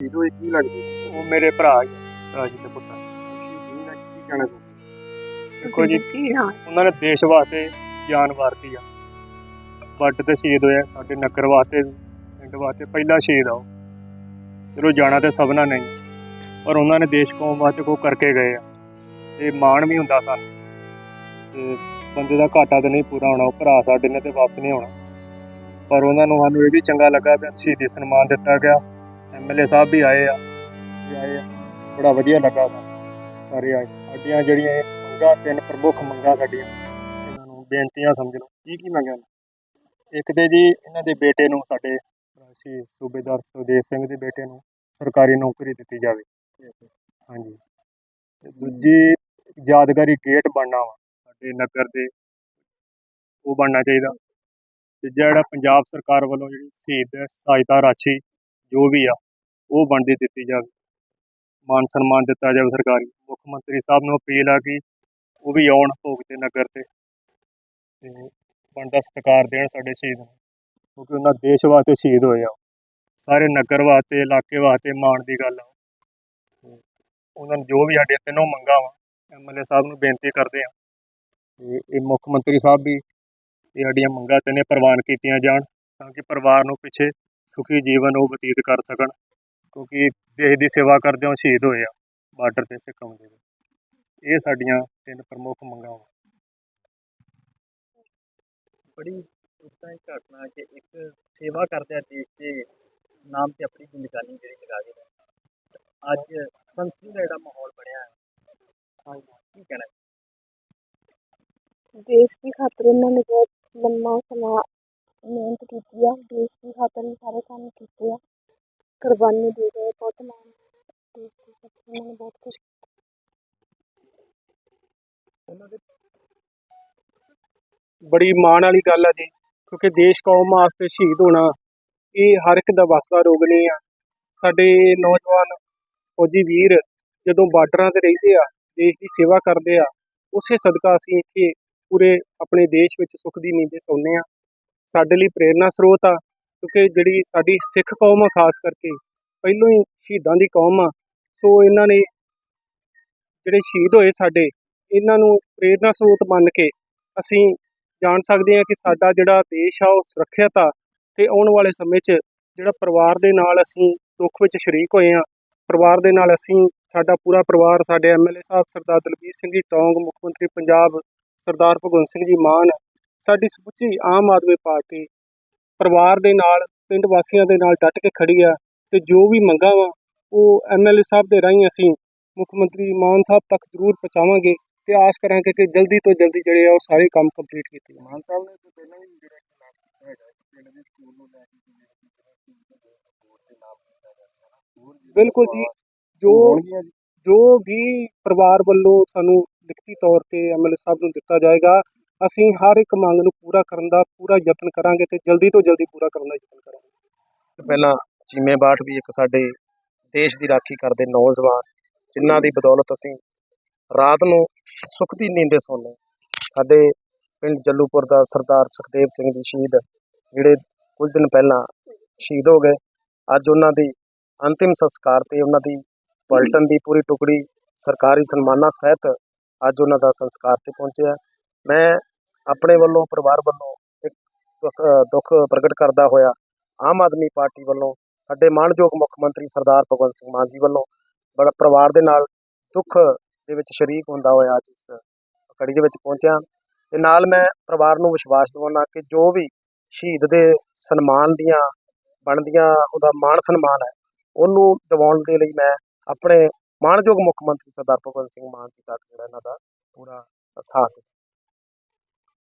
ਸ਼ਹੀਦ ਹੋਏ ਕੀ ਲੱਗਦੀ ਉਹ ਮੇਰੇ ਭਰਾ ਹੀ ਆ, ਰਾਜੀ ਦੇ ਪੁੱਤਰ ਸ਼ਹੀਦੀ ਦਾ ਕੀ ਕਹਿਣਾ ਚਾਹੁੰਦੇ ਦੇਖੋ ਜੀ ਕੀ ਹਾਂ? ਉਹਨਾਂ ਨੇ ਦੇਸ਼ ਵਾਸਤੇ ਜਾਨ ਵਾਰਤੀ ਆ। ਵੱਟ ਤੇ ਸ਼ਹੀਦ ਹੋਇਆ ਸਾਡੇ ਨਗਰ ਵਾਸਤੇ ਪਿੰਡ ਵਾਸਤੇ ਪਹਿਲਾ ਸ਼ਹੀਦ ਆ ਉਹ। ਚਲੋ ਜਾਣਾ ਤੇ ਸਭਨਾ ਨਹੀਂ। ਪਰ ਉਹਨਾਂ ਨੇ ਦੇਸ਼ ਕੌਮ ਵਾਸਤੇ ਕੋ ਕਰਕੇ ਗਏ ਆ। ਤੇ ਮਾਣ ਵੀ ਹੁੰਦਾ ਸਾਨੂੰ। ਤੇ ਬੰਦੇ ਦਾ ਘਾਟਾ ਤੇ ਨਹੀਂ ਪੂਰਾ ਹੋਣਾ ਉਹ ਭਰਾ ਸਾਡੇ ਨੇ ਤੇ ਵਾਪਸ ਨਹੀਂ ਆਉਣਾ। ਪਰ ਉਹਨਾਂ ਨੂੰ ਸਾਨੂੰ ਇਹ ਵੀ ਚੰਗਾ ਲੱਗਾ ਵੀ ਸ਼ਹੀਦੀ ਸਨਮਾਨ ਦਿੱਤਾ ਗਿਆ। ਐਮਐਲਏ ਸਾਹਿਬ ਵੀ ਆਏ ਆ, ਵੀ ਆਏ ਆ। ਬੜਾ ਵਧੀਆ ਲੱਗਾ ਸਾਨੂੰ ਸਾਰੇ ਆਏ। ਸਾਡੀਆਂ ਜਿਹੜੀਆਂ ਇਹ ਮੰਗਾਂ, ਤਿੰਨ ਪ੍ਰਮੁੱਖ ਮੰਗਾਂ ਸਾਡੀਆਂ, ਇਹਨਾਂ ਨੂੰ ਬੇਨਤੀਆਂ ਸਮਝ ਲਓ। ਕੀ ਕੀ ਮੰਗਾਂ ਨੇ? ਇੱਕ ਤੇ ਜੀ, ਇਹਨਾਂ ਦੇ ਬੇਟੇ ਨੂੰ ਸਾਡੇ ਸੀ ਸੂਬੇਦਾਰ ਸੁਦੇਸ਼ ਸਿੰਘ ਦੇ ਬੇਟੇ ਨੂੰ ਸਰਕਾਰੀ ਨੌਕਰੀ ਦਿੱਤੀ ਜਾਵੇ। ਹਾਂਜੀ। ਦੂਜੀ, ਯਾਦਗਾਰੀ ਗੇਟ ਬਣਨਾ ਵਾ। ਸਾਡੇ ਨਗਰ ਦੇ ਉਹ ਬਣਨਾ ਚਾਹੀਦਾ। ਤੇ ਜਿਹੜਾ ਪੰਜਾਬ ਸਰਕਾਰ ਵੱਲੋਂ ਜਿਹੜੀ ਸ਼ਹੀਦ ਸਹਾਇਤਾ ਰਾਸ਼ੀ, ਜੋ ਵੀ ਆ ਉਹ ਬਣਦੀ ਦਿੱਤੀ ਜਾਵੇ। ਮਾਨ ਸਨਮਾਨ ਦਿੱਤਾ ਜਾਵੇ ਸਰਕਾਰੀ। ਮੁੱਖ ਮੰਤਰੀ ਸਾਹਿਬ ਨੂੰ ਅਪੀਲ ਆ ਕਿ ਉਹ ਵੀ ਆਉਣ ਭੋਗ ਤੇ ਨਗਰ ਤੇ ਤੇ ਬਣਦਾ ਸਤਿਕਾਰ ਦੇਣ ਸਾਡੇ ਸ਼ਹੀਦ ਨੂੰ, ਕਿਉਂਕਿ ਉਹਨਾਂ ਦੇਸ਼ ਵਾਸਤੇ ਸ਼ਹੀਦ ਹੋਏ ਆ। ਸਾਰੇ ਨਗਰ ਵਾਸਤੇ, ਇਲਾਕੇ ਵਾਸਤੇ ਮਾਣ ਦੀ ਗੱਲ ਆ। ਤੇ ਉਹਨਾਂ ਨੂੰ ਜੋ ਵੀ ਸਾਡੇ ਤਿੰਨੋਂ ਮੰਗਾਂ ਵਾ ਐਮਐਲਏ ਸਾਹਿਬ ਨੂੰ ਬੇਨਤੀ ਕਰਦੇ ਆ ਤੇ ਇਹ ਮੁੱਖ ਮੰਤਰੀ ਸਾਹਿਬ ਵੀ ਇਹ ਸਾਡੀਆਂ ਮੰਗਾਂ ਤਿੰਨੇ ਪ੍ਰਵਾਨ ਕੀਤੀਆਂ ਜਾਣ, ਤਾਂ ਕਿ ਪਰਿਵਾਰ ਨੂੰ ਪਿੱਛੇ ਸੁਖੀ ਜੀਵਨ ਉਹ ਬਤੀਤ ਕਰ ਸਕਣ। ਕਿਉਂਕਿ ਦੇਸ਼ ਦੀ ਸੇਵਾ ਕਰਦੇ ਹੋ ਸ਼ਹੀਦ ਹੋਏ ਆ ਬਾਰਡਰ ਤੇ ਸਿੱਖਾਂ ਦੇ ਵਿੱਚ। ਇਹ ਸਾਡੀਆਂ ਤਿੰਨ ਪ੍ਰਮੁੱਖ ਮੰਗਾਂ ਵਾ ਬੜੀ ਦੁਖਦਾਈ ਘਟਨਾ ਕਿ ਇੱਕ ਸੇਵਾ ਕਰਦਿਆਂ ਦੇਸ਼ ਦੇ ਨਾਮ ਤੇ ਆਪਣੀ ਜ਼ਿੰਦਗਾਨੀ ਜਿਹੜੀ ਲਗਾ ਕੇ ਗਏ। ਅੱਜ ਸੰਸਦੀ ਦਾ ਜਿਹੜਾ ਮਾਹੌਲ ਬਣਿਆ ਹੈ ਹਾਂ ਕੀ ਕਹਿਣਾ ਦੇਸ਼ ਦੀ ਖਾਤਰ ਇਹਨਾਂ ਨੇ ਬਹੁਤ ਲੰਮਾ ਸਮਾਂ ਮਿਹਨਤ ਕੀਤੀ ਆ ਦੇਸ਼ ਦੀ ਖਾਤਰ ਹੀ ਸਾਰੇ ਕੰਮ ਕੀਤੇ ਆ ਕੁਰਬਾਨੀ ਦੇ ਗਏ ਬਹੁਤ ਮਾਣ ਦੇਸ਼ ਦੀ ਖਾਤਰ ਇਹਨਾਂ ਨੇ ਬਹੁਤ ਕੁਝ ਬੜੀ ਮਾਣ ਵਾਲੀ ਗੱਲ ਆ ਜੀ, ਕਿਉਂਕਿ ਦੇਸ਼ ਕੌਮ ਵਾਸਤੇ ਸ਼ਹੀਦ ਹੋਣਾ, ਇਹ ਹਰ ਇੱਕ ਦਾ ਵੱਸ ਦਾ ਰੋਗ ਨਹੀਂ ਆ। ਸਾਡੇ ਨੌਜਵਾਨ ਫੌਜੀ ਵੀਰ ਜਦੋਂ ਬਾਰਡਰਾਂ ਤੇ ਰਹਿੰਦੇ ਆ, ਦੇਸ਼ ਦੀ ਸੇਵਾ ਕਰਦੇ ਆ, ਉਸੇ ਸਦਕਾ ਅਸੀਂ ਇੱਥੇ ਪੂਰੇ ਆਪਣੇ ਦੇਸ਼ ਵਿੱਚ ਸੁੱਖ ਦੀ ਨੀਂਦ ਸੌਂਦੇ ਆ ਸਾਡੇ ਲਈ ਪ੍ਰੇਰਨਾ ਸਰੋਤ ਆ ਕਿਉਂਕਿ ਜਿਹੜੀ ਸਾਡੀ ਸਿੱਖ ਕੌਮ ਆ, ਖਾਸ ਕਰਕੇ ਪਹਿਲੋਂ ਹੀ ਸ਼ਹੀਦਾਂ ਦੀ ਕੌਮ ਆ, ਸੋ ਇਹਨਾਂ ਨੇ ਜਿਹੜੇ ਸ਼ਹੀਦ ਹੋਏ ਸਾਡੇ, ਇਹਨਾਂ ਨੂੰ ਪ੍ਰੇਰਨਾ ਸਰੋਤ ਮੰਨ ਕੇ ਅਸੀਂ ਜਾਣ ਸਕਦੇ ਹਾਂ ਕਿ ਸਾਡਾ ਜਿਹੜਾ ਦੇਸ਼ ਆ, ਉਹ ਸੁਰੱਖਿਅਤ ਆ ਤੇ ਆਉਣ ਵਾਲੇ ਸਮੇਂ 'ਚ ਜਿਹੜਾ ਪਰਿਵਾਰ ਦੇ ਨਾਲ ਅਸੀਂ ਦੁੱਖ ਵਿੱਚ ਸ਼ਰੀਕ ਹੋਏ ਆ ਪਰਿਵਾਰ ਦੇ ਨਾਲ ਅਸੀਂ, ਸਾਡਾ ਪੂਰਾ ਪਰਿਵਾਰ, ਸਾਡੇ ਐਮਐਲਏ ਸਾਹਿਬ ਸਰਦਾਰ ਦਲਬੀਰ ਸਿੰਘ ਜੀ ਟੌਂਗ, ਮੁੱਖ ਮੰਤਰੀ ਪੰਜਾਬ ਸਰਦਾਰ ਭਗਵੰਤ ਸਿੰਘ ਜੀ ਮਾਨ, ਸਾਡੀ ਸਮੁੱਚੀ ਆਮ ਆਦਮੀ ਪਾਰਟੀ ਪਰਿਵਾਰ ਦੇ ਨਾਲ ਪਿੰਡ ਵਾਸੀਆਂ ਦੇ ਨਾਲ ਡਟ ਕੇ ਖੜੀ ਆ ਤੇ ਜੋ ਵੀ ਮੰਗਾਂ ਵਾ ਉਹ ਐਮਐਲਏ ਸਾਹਿਬ ਦੇ ਰਾਹੀਂ ਅਸੀਂ ਮੁੱਖ ਮੰਤਰੀ ਮਾਨ ਸਾਹਿਬ ਤੱਕ ਜ਼ਰੂਰ ਪਹੁੰਚਾਵਾਂਗੇ ਤੇ ਆਸ ਕਰਾਂਗੇ ਕਿ ਜਲਦੀ ਤੋਂ ਜਲਦੀ ਜਿਹੜੇ ਆ ਉਹ ਸਾਰੇ ਕੰਮ ਕੰਪਲੀਟ ਕੀਤੇ ਜਾਣ। ਮਾਨ ਸਾਹਿਬ ਨੇ ਤਾਂ ਪਹਿਲਾਂ ਵੀ ਜਿਹੜਾ ਖਿਲਾਫ ਕੀਤਾ ਹੈਗਾ ਪਿੰਡ ਦੇ ਸਕੂਲ ਨੂੰ ਲੈ ਕੇ ਜਿਵੇਂ ਬੋਰਡ ਦੇ ਨਾਮ ਕੀਤਾ ਜਾਂਦਾ ਬਿਲਕੁਲ ਜੀ। ਜੀ ਜੋ? ਵੀ ਪਰਿਵਾਰ ਵੱਲੋਂ ਸਾਨੂੰ ਲਿਖਤੀ ਤੌਰ ਤੇ ਐਮਐਲਏ ਸਾਹਿਬ ਨੂੰ ਦਿੱਤਾ ਜਾਏਗਾ ਅਸੀਂ ਹਰ ਇੱਕ ਮੰਗ ਨੂੰ ਪੂਰਾ ਕਰਨ ਦਾ ਪੂਰਾ ਯਤਨ ਕਰਾਂਗੇ ਤੇ ਜਲਦੀ ਤੋਂ ਜਲਦੀ ਪੂਰਾ ਕਰਨ ਦਾ ਯਤਨ ਕਰਾਂਗੇ। ਪਹਿਲਾਂ ਚੀਮੇ ਬਾਠ ਵੀ ਇੱਕ ਸਾਡੇ ਦੇਸ਼ ਦੀ ਰਾਖੀ ਕਰਦੇ ਨੌਜਵਾਨ, ਜਿਨ੍ਹਾਂ ਦੀ ਬਦੌਲਤ ਅਸੀਂ ਰਾਤ ਨੂੰ ਸੁੱਖ ਦੀ ਨੀਂਦੇ ਸੌਂਦੇ ਸਾਡੇ ਪਿੰਡ ਜੱਲੂਪੁਰ ਦਾ ਸਰਦਾਰ ਸੁਖਦੇਵ ਸਿੰਘ ਜੀ ਸ਼ਹੀਦ, ਜਿਹੜੇ ਕੁਝ ਦਿਨ ਪਹਿਲਾਂ ਸ਼ਹੀਦ ਹੋ ਗਏ। ਅੱਜ ਉਹਨਾਂ ਦੀ ਅੰਤਿਮ ਸੰਸਕਾਰ ਤੇ ਉਹਨਾਂ ਦੀ ਪਲਟਨ ਦੀ ਪੂਰੀ ਟੁਕੜੀ ਸਰਕਾਰੀ ਸਨਮਾਨਾਂ ਸਹਿਤ ਅੱਜ ਉਹਨਾਂ ਦਾ ਸੰਸਕਾਰ ਤੇ ਪਹੁੰਚਿਆ। ਮੈਂ ਆਪਣੇ ਵੱਲੋਂ, ਪਰਿਵਾਰ ਵੱਲੋਂ ਇੱਕ ਦੁੱਖ ਦੁੱਖ ਪ੍ਰਗਟ ਕਰਦਾ ਹੋਇਆ ਆਮ ਆਦਮੀ ਪਾਰਟੀ ਵੱਲੋਂ, ਸਾਡੇ ਮਾਣਯੋਗ ਮੁੱਖ ਮੰਤਰੀ ਸਰਦਾਰ ਭਗਵੰਤ ਸਿੰਘ ਮਾਨ ਜੀ ਵੱਲੋਂ ਬੜਾ ਪਰਿਵਾਰ ਦੇ ਨਾਲ ਦੁੱਖ ਦੇ ਵਿੱਚ ਸ਼ਰੀਕ ਹੁੰਦਾ ਹੋਇਆ ਅੱਜ ਇਸ ਕੜੀ ਦੇ ਵਿੱਚ ਪਹੁੰਚਿਆ। ਤੇ ਨਾਲ ਮੈਂ ਪਰਿਵਾਰ ਨੂੰ ਵਿਸ਼ਵਾਸ ਦਿਵਾਉਣਾ ਕਿ ਜੋ ਵੀ ਸ਼ਹੀਦ ਦੇ ਸਨਮਾਨ ਦੀਆਂ, ਬਣਦੀਆਂ ਉਹਦਾ ਮਾਣ ਸਨਮਾਨ ਹੈ, ਉਹਨੂੰ ਦਿਵਾਉਣ ਦੇ ਲਈ ਮੈਂ ਆਪਣੇ ਮਾਣਯੋਗ ਮੁੱਖ ਮੰਤਰੀ ਸਰਦਾਰ ਭਗਵੰਤ ਸਿੰਘ ਮਾਨ ਜੀ ਤੱਕ ਜਿਹੜਾ ਇਹਨਾਂ ਦਾ ਪੂਰਾ ਸਾਥ